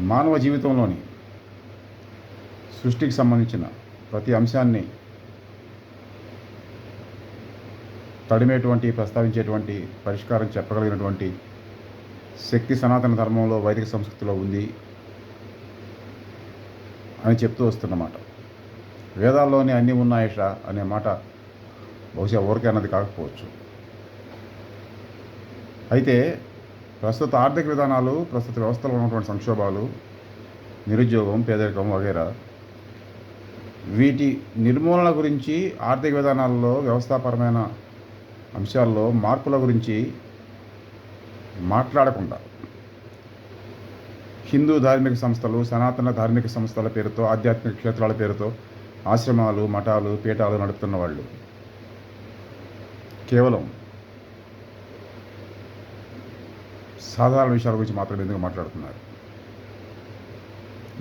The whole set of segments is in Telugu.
మానవ జీవితంలోని సృష్టికి సంబంధించిన ప్రతి అంశాన్ని తడిమేటువంటి ప్రస్తావించేటువంటి పరిష్కారం చెప్పగలిగినటువంటి శక్తి సనాతన ధర్మంలో వైదిక సంస్కృతిలో ఉంది అని చెప్తూ వస్తున్నమాట. వేదాల్లోనే అన్నీ ఉన్నాయష అనే మాట బహుశా ఊరికే అన్నది కాకపోవచ్చు. అయితే ప్రస్తుత ఆర్థిక విధానాలు ప్రస్తుత వ్యవస్థలో ఉన్నటువంటి సంక్షోభాలు నిరుద్యోగం పేదరికం వగైరా వీటి నిర్మూలన గురించి ఆర్థిక విధానాల్లో వ్యవస్థాపరమైన అంశాల్లో మార్పుల గురించి మాట్లాడకుండా హిందూ ధార్మిక సంస్థలు సనాతన ధార్మిక సంస్థల పేరుతో ఆధ్యాత్మిక క్షేత్రాల పేరుతో ఆశ్రమాలు మఠాలు పీఠాలు నడుపుతున్న వాళ్ళు. కేవలం సాధారణ విషయాల గురించి మాత్రమే ఎందుకు మాట్లాడుతున్నారు?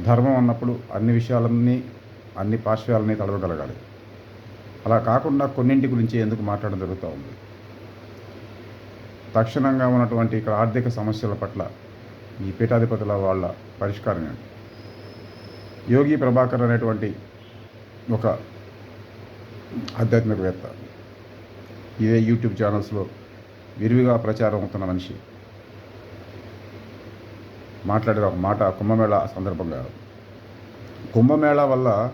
ధర్మం అన్నప్పుడు అన్ని విషయాలన్నీ అన్ని పార్శ్వాలని తడవగలగాలి అలా కాకుండా కొన్నింటి గురించి ఎందుకు మాట్లాడడం జరుగుతూ ఉంది? తక్షణంగా ఉన్నటువంటి ఇక్కడ ఆర్థిక సమస్యల పట్ల ఈ పీఠాధిపతుల వాళ్ళ పరిష్కారం ఏంటి? యోగి ప్రభాకర్ అనేటువంటి ఒక ఆధ్యాత్మికవేత్త. ఇదే యూట్యూబ్ ఛానల్స్లో విరివిగా ప్రచారం అవుతున్న మనిషి. మాట్లాడిన ఒక మాట కుంభమేళ సందర్భంగా. కుంభమేళా వల్ల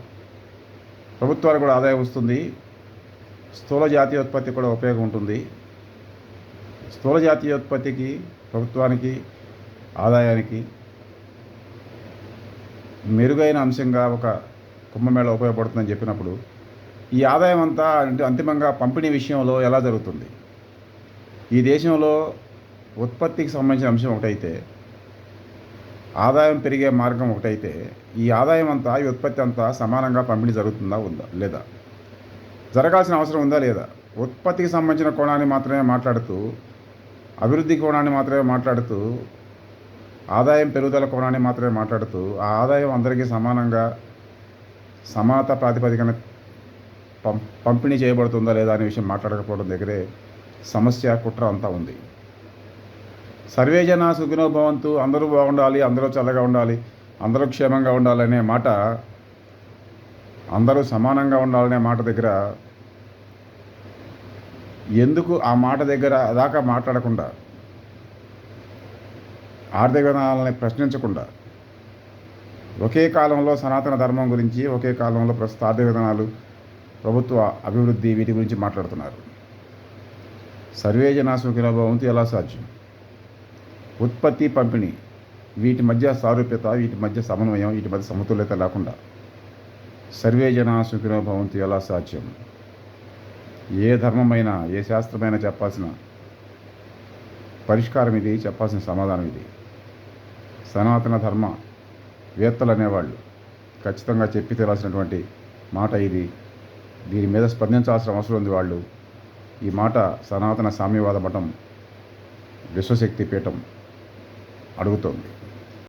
ప్రభుత్వానికి కూడా ఆదాయం వస్తుంది. స్థూల జాతీయోత్పత్తి కూడా ఉపయోగం ఉంటుంది. స్థూల జాతీయోత్పత్తికి ప్రభుత్వానికి ఆదాయానికి మెరుగైన అంశంగా ఒక కుంభమేళ ఉపయోగపడుతుందని చెప్పినప్పుడు ఈ ఆదాయం అంతా అంటే అంతిమంగా పంపిణీ విషయంలో ఎలా జరుగుతుంది? ఈ దేశంలో ఉత్పత్తికి సంబంధించిన అంశం ఒకటైతే ఆదాయం పెరిగే మార్గం ఒకటైతే ఈ ఆదాయం అంతా ఈ ఉత్పత్తి అంతా సమానంగా పంపిణీ జరుగుతుందా ఉందా? లేదా? జరగాల్సిన అవసరం ఉందా లేదా? ఉత్పత్తికి సంబంధించిన కోణాన్ని మాత్రమే మాట్లాడుతూ అభివృద్ధి కోణాన్ని మాత్రమే మాట్లాడుతూ ఆదాయం పెరుగుదల కోణాన్ని మాత్రమే మాట్లాడుతూ ఆ ఆదాయం అందరికీ సమానంగా సమానత ప్రాతిపదికన పం పంపిణీ చేయబడుతుందా లేదా అనే విషయం మాట్లాడకపోవడం దగ్గరే సమస్య కుట్ర అంతా ఉంది. సర్వే జన సుఖినో భవంతు అందరూ బాగుండాలి అందరూ చల్లగా ఉండాలి అందరూ క్షేమంగా ఉండాలనే మాట అందరూ సమానంగా ఉండాలనే మాట దగ్గర ఎందుకు ఆ మాట దగ్గర దాకా మాట్లాడకుండా ఆర్థిక విధానాలని ప్రశ్నించకుండా ఒకే కాలంలో సనాతన ధర్మం గురించి ఒకే కాలంలో ప్రస్తుత ఆర్థిక విధానాలు ప్రభుత్వ అభివృద్ధి వీటి గురించి మాట్లాడుతున్నారు. సర్వే జనా భవంతు ఎలా సాధ్యం? ఉత్పత్తి పంపిణీ వీటి మధ్య సారూప్యత వీటి మధ్య సమన్వయం వీటి మధ్య సమతుల్యత లేకుండా. సర్వే జన సుఖినో భవంతు ఎలా సాధ్యం? ఏ ధర్మమైనా ఏ శాస్త్రమైనా చెప్పాల్సిన పరిష్కారం ఇది చెప్పాల్సిన సమాధానం ఇది. సనాతన ధర్మ వేత్తలు అనేవాళ్ళు ఖచ్చితంగా చెప్పి తీరాల్సినటువంటి మాట ఇది. దీని మీద స్పందించాల్సిన అవసరం ఉంది వాళ్ళు. ఈ మాట సనాతన సామ్యవాద మఠం విశ్వశక్తి పీఠం అడుగుతోంది.